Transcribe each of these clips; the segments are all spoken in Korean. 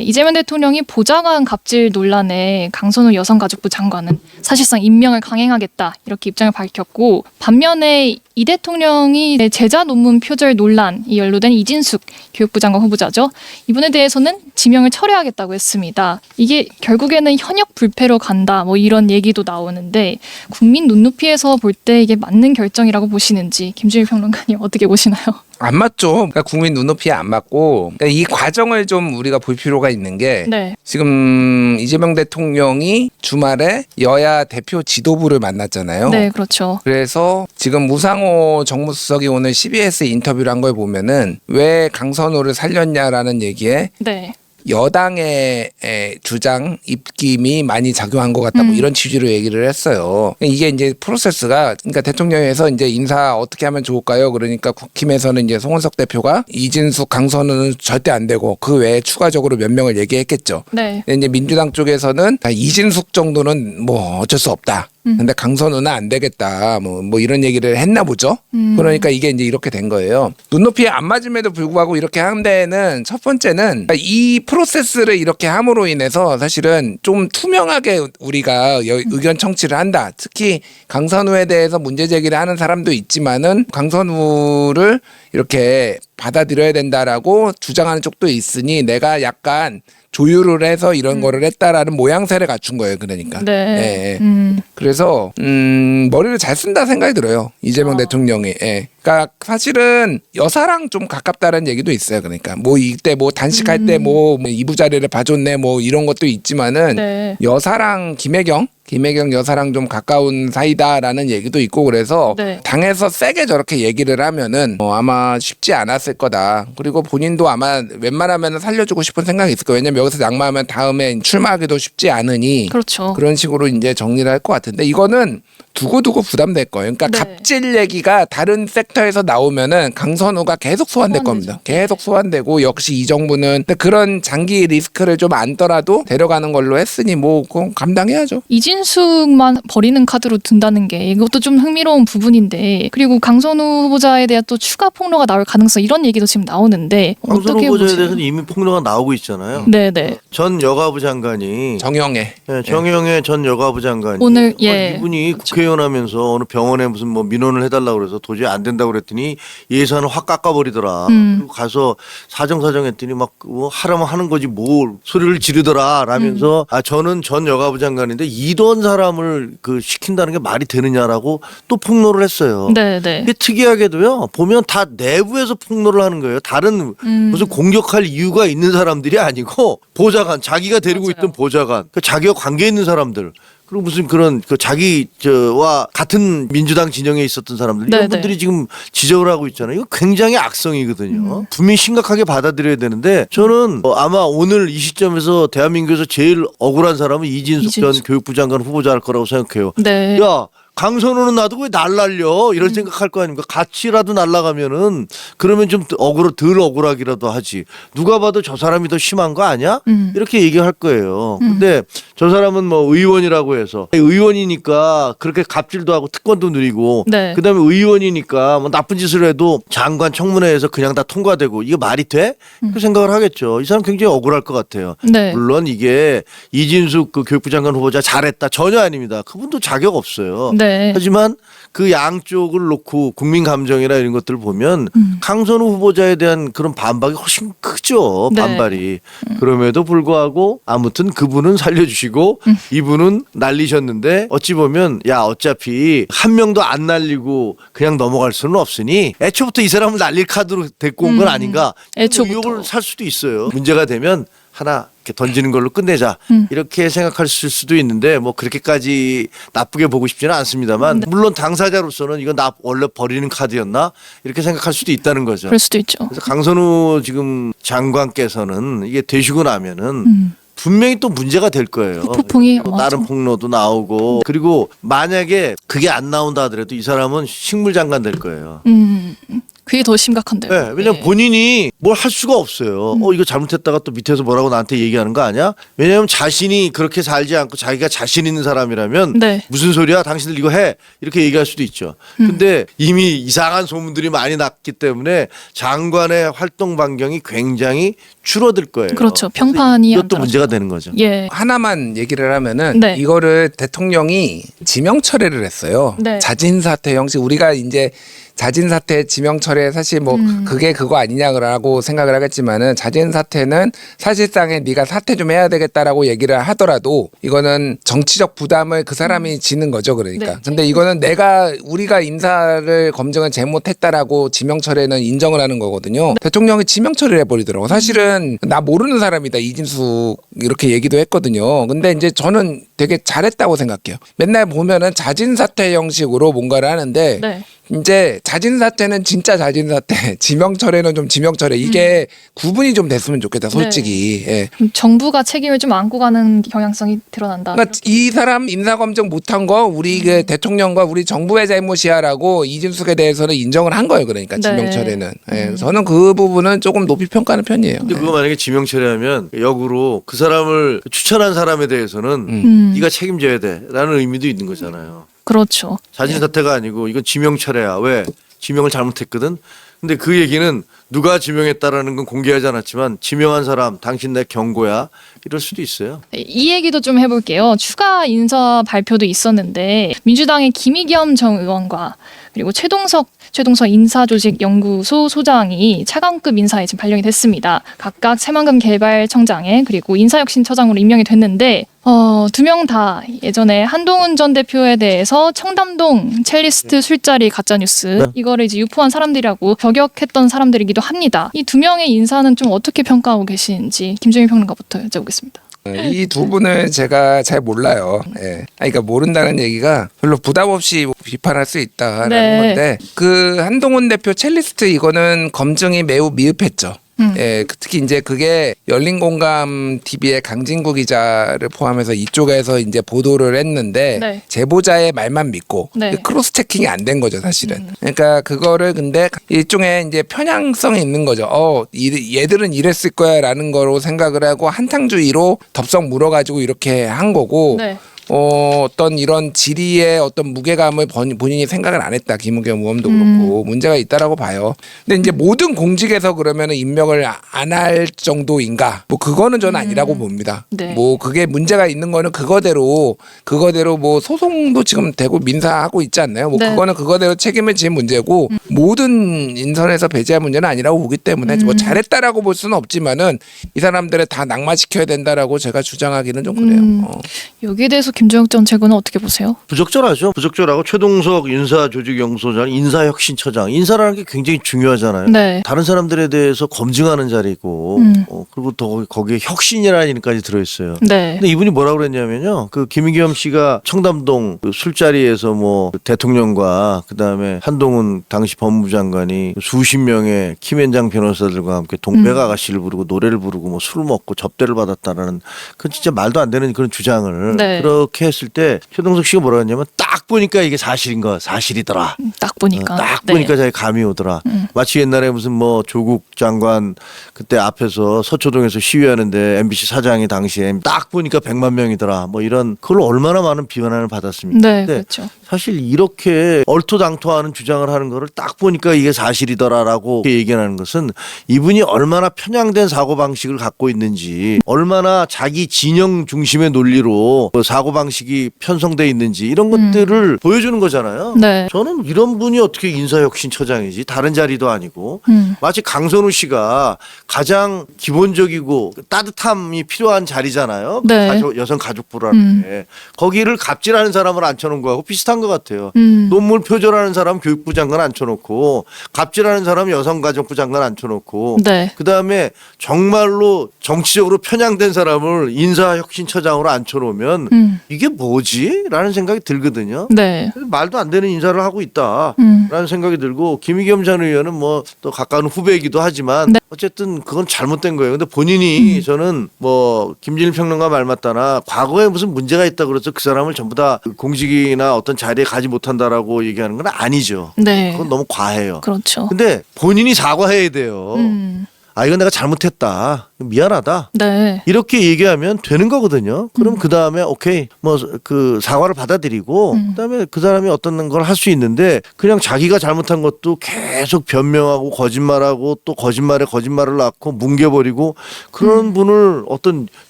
이재명 대통령이 보좌관 갑질 논란에 강선우 여성가족부 장관은 사실상 임명을 강행하겠다 이렇게 입장을 밝혔고 반면에 이 대통령이 제자 논문 표절 논란이 연루된 이진숙 교육부 장관 후보자죠. 이분에 대해서는 지명을 철회하겠다고 했습니다. 이게 결국에는 현역 불패로 간다 뭐 이런 얘기도 나오는데 국민 눈높이에서 볼 때 이게 맞는 결정이라고 보시는지 김준일 평론가님 어떻게 보시나요? 안 맞죠. 그러니까 국민 눈높이에 안 맞고 그러니까 이 과정을 좀 우리가 볼 필요가 있는 게 네. 지금 이재명 대통령이 주말에 여야 대표 지도부를 만났잖아요. 네, 그렇죠. 그래서 지금 무상호 정무수석이 오늘 CBS 인터뷰를 한 걸 보면은 왜 강선호를 살렸냐라는 얘기에 네. 여당의 에, 주장 입김이 많이 작용한 것 같다 뭐 음. 이런 취지로 얘기를 했어요. 이게 이제 프로세스가 그러니까 대통령에서 이제 인사 어떻게 하면 좋을까요? 그러니까 국힘에서는 이제 송원석 대표가 이진숙 강선우는 절대 안 되고 그 외에 추가적으로 몇 명을 얘기했겠죠. 네. 이제 민주당 쪽에서는 아, 이진숙 정도는 뭐 어쩔 수 없다. 음. 근데 강선우는 안 되겠다. 뭐, 뭐 이런 얘기를 했나 보죠. 음. 그러니까 이게 이제 이렇게 된 거예요. 눈높이에 안 맞음에도 불구하고 이렇게 한 데는 첫 번째는 이 프로세스를 이렇게 함으로 인해서 사실은 좀 투명하게 우리가 여- 의견 청취를 한다. 특히 강선우에 대해서 문제 제기를 하는 사람도 있지만은 강선우를 이렇게 받아들여야 된다라고 주장하는 쪽도 있으니 내가 약간 조율을 해서 이런 거를 했다라는 모양새를 갖춘 거예요. 그러니까. 네. 예, 예. 음. 그래서 음 머리를 잘 쓴다 생각이 들어요 이재명 어. 대통령이 예. 그러니까 사실은 여사랑 좀 가깝다는 얘기도 있어요 그러니까 뭐 이때 뭐 단식할 때뭐 이부 자리를 봐줬네 뭐 이런 것도 있지만은 네. 여사랑 김혜경 김혜경 여사랑 좀 가까운 사이다라는 얘기도 있고 그래서 네. 당에서 세게 저렇게 얘기를 하면은 어, 아마 쉽지 않았을 거다. 그리고 본인도 아마 웬만하면 살려주고 싶은 생각이 있을 거예요. 왜냐면 여기서 낙마하면 다음에 출마하기도 쉽지 않으니 그렇죠. 그런 식으로 이제 정리를 할 것 같은데 이거는 두고두고 부담될 거예요. 그러니까 네. 갑질 얘기가 다른 섹 터에서 나오면은 강선우가 계속 소환될. 겁니다. 계속 소환되고 역시 이 정부는 그런 장기 리스크를 좀 안더라도 데려가는 걸로 했으니 뭐 그건 감당해야죠. 이진숙만 버리는 카드로 둔다는 게 이것도 좀 흥미로운 부분인데 그리고 강선우 후보자에 대한 또 추가 폭로가 나올 가능성 이런 얘기도 지금 나오는데 황선 어떻게 후보자에 보세요? 대해서는 이미 폭로가 나오고 있잖아요. 네네 전 여가부 장관이 정영애. 예, 정영애 전 여가부 장관이 오늘, 어, 예. 이분이 국회의원 하면서 어느 병원에 무슨 뭐 민원을 해달라고 그래서 도저히 안 된다고 그랬더니 예산을 확 깎아버리더라. 음. 그리고 가서 사정사정 했더니 막 뭐 하라면 하는 거지 뭘 소리를 지르더라 라면서 음. 아 저는 전 여가부 장관인데 이런 사람을 그 시킨다는 게 말이 되느냐라고 또 폭로를 했어요. 네네 이게 특이하게도요 보면 다 내부에서 폭로를 하는 거예요. 다른 음. 무슨 공격할 이유가 있는 사람들이 아니고 보좌관 자기가 데리고 맞아요. 있던 보좌관 그 자기와 관계 있는 사람들 그리고 무슨 그런 그 자기 저와 같은 민주당 진영에 있었던 사람들 네네. 이런 분들이 지금 지적을 하고 있잖아요. 이거 굉장히 악성이거든요. 음. 분명히 심각하게 받아들여야 되는데 저는 어, 아마 오늘 이 시점에서 대한민국에서 제일 억울한 사람은 이진숙, 전 이진숙. 교육부 장관 후보자일 거라고 생각해요. 네. 야 강선호는 놔두고 왜 날 날려 이런 음. 생각할 거 아닙니까 같이라도 날라가면은 그러면 좀 억울 덜 억울하기라도 하지 누가 봐도 저 사람이 더 심한 거 아니야 음. 이렇게 얘기할 거예요 음. 근데 저 사람은 뭐 의원이라고 해서 의원이니까 그렇게 갑질도 하고 특권도 누리고 네. 그다음에 의원이니까 뭐 나쁜 짓을 해도 장관 청문회에서 그냥 다 통과되고 이게 말이 돼? 그 생각을 하겠죠 이 사람 굉장히 억울할 것 같아요 음. 네. 물론 이게 이진숙 그 교육부 장관 후보자 잘했다 전혀 아닙니다. 그분도 자격 없어요. 네. 하지만 그 양쪽을 놓고 국민 감정이나 이런 것들을 보면 음. 강선우 후보자에 대한 그런 반박이 훨씬 크죠. 네. 반발이. 그럼에도 불구하고 아무튼 그분은 살려주시고 음. 이분은 날리셨는데 어찌 보면 야 어차피 한 명도 안 날리고 그냥 넘어갈 수는 없으니 애초부터 이 사람을 날릴 카드로 데리고 온 건 음. 아닌가. 애초부터. 의혹을 살 수도 있어요. 문제가 되면 하나 이렇게 던지는 걸로 끝내자 음. 이렇게 생각할 수도 있는데 뭐 그렇게까지 나쁘게 보고 싶지는 않습니다만 네. 물론 당사자로서는 이거 나 원래 버리는 카드였나 이렇게 생각할 수도 있다는 거죠. 그럴 수도 있죠. 그래서 강선우 지금 장관께서는 이게 되시고 나면은 음. 분명히 또 문제가 될 거예요. 후폭풍이 또 맞아. 다른 폭로도 나오고 그리고 만약에 그게 안 나온다 하더라도 이 사람은 식물장관 될 거예요. 음. 그게 더 심각한데요. 네, 왜냐면 예. 본인이 뭘 할 수가 없어요. 어 이거 잘못했다가 또 밑에서 뭐라고 나한테 얘기하는 거 아니야? 왜냐면 자신이 그렇게 살지 않고 자기가 자신 있는 사람이라면 네. 무슨 소리야? 당신들 이거 해 이렇게 얘기할 수도 있죠. 음. 근데 이미 이상한 소문들이 많이 났기 때문에 장관의 활동 반경이 굉장히 줄어들 거예요. 그렇죠. 평판이 안 이것도 문제가 되는 거죠. 예. 하나만 얘기를 하면은 네. 이거를 대통령이 지명 철회를 했어요. 네. 자진 사퇴 형식 우리가 이제 자진 사퇴 지명 철회 사실 뭐 음. 그게 그거 아니냐라고 생각을 하겠지만은 자진 사퇴는 사실상에 네가 사퇴 좀 해야 되겠다라고 얘기를 하더라도 이거는 정치적 부담을 그 사람이 지는 거죠 그러니까. 네. 근데 이거는 내가 우리가 인사를 검증을 잘못했다라고 지명 철회는 인정을 하는 거거든요. 대통령이 지명 처리를 해버리더라고. 사실은 나 모르는 사람이다 이진숙 이렇게 얘기도 했거든요. 근데 이제 저는 되게 잘했다고 생각해요. 맨날 보면은 자진 사퇴 형식으로 뭔가를 하는데 네. 이제 자진 사퇴는 진짜 자진 사퇴, 지명 철회는 좀 지명 철회. 이게 구분이 좀 됐으면 좋겠다. 솔직히. 예. 그럼 정부가 책임을 좀 안고 가는 경향성이 드러난다. 그러니까 이 사람 인사 검증 못한 거 우리 그 대통령과 우리 정부의 잘못이야라고 이준숙에 대해서는 인정을 한 거예요. 그러니까 네. 지명 철회는. 예. 저는 그 부분은 조금 높이 평가하는 편이에요. 근데 그거 만약에 지명 처리하면 역으로 그 사람을 추천한 사람에 대해서는 음. 네가 책임져야 돼라는 의미도 있는 거잖아요. 그렇죠. 자진 사퇴가 아니고 이건 지명 철회야. 왜? 지명을 잘못했거든. 근데 그 얘기는 누가 지명했다라는 건 공개하지 않았지만 지명한 사람 당신 내 경고야 이럴 수도 있어요. 이 얘기도 좀 해볼게요. 추가 인사 발표도 있었는데 민주당의 김의겸 전 의원과 그리고 최동석 최동석 인사조직연구소 소장이 차관급 인사에 지금 발령이 됐습니다. 각각 새만금 개발청장에 그리고 인사혁신처장으로 임명이 됐는데 어, 두 명 다 예전에 한동훈 전 대표에 대해서 청담동 첼리스트 술자리 가짜뉴스 이거를 이제 유포한 사람들이라고 저격했던 사람들이기도 합니다. 이 두 명의 인사는 좀 어떻게 평가하고 계시는지 김정일 평론가부터 여쭤보겠습니다. 이 두 분을 제가 잘 몰라요. 예. 아니, 그러니까 모른다는 얘기가 별로 부담 없이 비판할 수 있다라는 네. 건데 그 한동훈 대표 첼리스트 이거는 검증이 매우 미흡했죠. 음. 예, 그 특히 이제 그게 열린 공감 TV의 강진구 기자를 포함해서 이쪽에서 이제 보도를 했는데 네. 제보자의 말만 믿고 네. 음. 크로스 체킹이 안 된 거죠 사실은. 그러니까 그거를 근데 일종의 이제 편향성이 있는 거죠. 어, 이- 얘들은 이랬을 거야라는 거로 생각을 하고 한탕주의로 덥석 물어가지고 이렇게 한 거고. 네. 어, 어떤 이런 질의의 어떤 무게감을 번- 본인이 생각을 안 했다. 김우겸 의원도 음. 그렇고 문제가 있다라고 봐요. 근데 이제 모든 공직에서 그러면은 임명을 안 할 정도인가? 뭐 그거는 저는 아니라고 봅니다. 네. 뭐 그게 문제가 있는 거는 그거대로 그거대로 뭐 소송도 지금 되고 민사하고 있지 않나요? 뭐 네. 그거는 그거대로 책임을 진 문제고 모든 인선에서 배제할 문제는 아니라고 보기 때문에 음. 뭐 잘했다라고 볼 수는 없지만은 이 사람들을 다 낙마시켜야 된다라고 제가 주장하기는 좀 그래요. 음. 어. 여기에 대해서 전 최고는 어떻게 보세요? 부적절하죠. 부적절하고 최동석 인사조직연구소장, 인사혁신처장 인사라는 게 굉장히 중요하잖아요. 네. 다른 사람들에 대해서 검증하는 자리고 음. 어, 그리고 또 거기에 혁신이라는 이름까지 들어있어요. 네. 근데 이분이 뭐라고 그랬냐면요. 그 김의겸 씨가 청담동 그 술자리에서 뭐 대통령과 그 다음에 한동훈 당시 법무장관이 수십 명의 김현장 변호사들과 함께 동백 음. 아가씨를 부르고 노래를 부르고 뭐 술을 먹고 접대를 받았다라는 그건 진짜 말도 안 되는 그런 주장을 네. 그 렇게 했을 때 최동석 씨가 뭐라고 했냐면 딱 보니까 이게 사실인 거 사실이더라. 딱 보니까. 어, 딱 네. 보니까 자기 감이 오더라. 음. 마치 옛날에 무슨 뭐 조국 장관 그때 앞에서 서초동에서 시위하는데 MBC 사장이 당시에 딱 보니까 100만 명이더라. 뭐 이런 그걸로 얼마나 많은 비난을 받았습니까? 네, 그렇죠. 사실 이렇게 얼토당토하는 주장을 하는 거를 딱 보니까 이게 사실이더라라고 얘기하는 것은 이분이 얼마나 편향된 사고 방식을 갖고 있는지 얼마나 자기 진영 중심의 논리로 그 사고 방식이 편성돼 있는지 이런 것들을 보여주는 거잖아요. 음. 네. 저는 이런 분이 어떻게 인사혁신처장이지 다른 자리도 아니고 음. 마치 강선우 씨가 가장 기본적이고 따뜻함이 필요한 자리잖아요. 그 네. 가족- 여성 가족부라는 음. 게 거기를 갑질하는 사람을 앉혀놓은 거하고 비슷한 것 같아요. 음. 논문 표절하는 사람 교육부 장관 앉혀놓고 갑질하는 사람 여성가족부 장관 앉혀놓고 네. 그 다음에 정말로 정치적으로 편향된 사람을 인사혁신처장으로 앉혀놓으면 음. 이게 뭐지? 라는 생각이 들거든요. 네. 말도 안 되는 인사를 하고 있다. 음. 라는 생각이 들고 김의겸 전 의원은 뭐 또 가까운 후배이기도 하지만 네. 어쨌든 그건 잘못된 거예요. 근데 본인이 저는 뭐 김진일 평론가 말 맞다나 과거에 무슨 문제가 있다 그래서 그 사람을 전부 다그 공직이나 어떤 자리에 가지 못한다라고 얘기하는 건 아니죠. 네. 그건 너무 과해요. 그렇죠. 근데 본인이 사과해야 돼요. 음. 아 이건 내가 잘못했다. 미안하다. 네. 이렇게 얘기하면 되는 거거든요. 그럼 그 다음에 오케이 뭐 그 사과를 받아들이고 음. 그다음에 그 사람이 어떤 걸 할 수 있는데 그냥 자기가 잘못한 것도 계속 변명하고 거짓말하고 또 거짓말에 거짓말을 낳고 뭉개버리고 그런 분을 어떤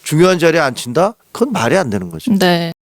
중요한 자리에 앉힌다? 그건 말이 안 되는 거죠. 네.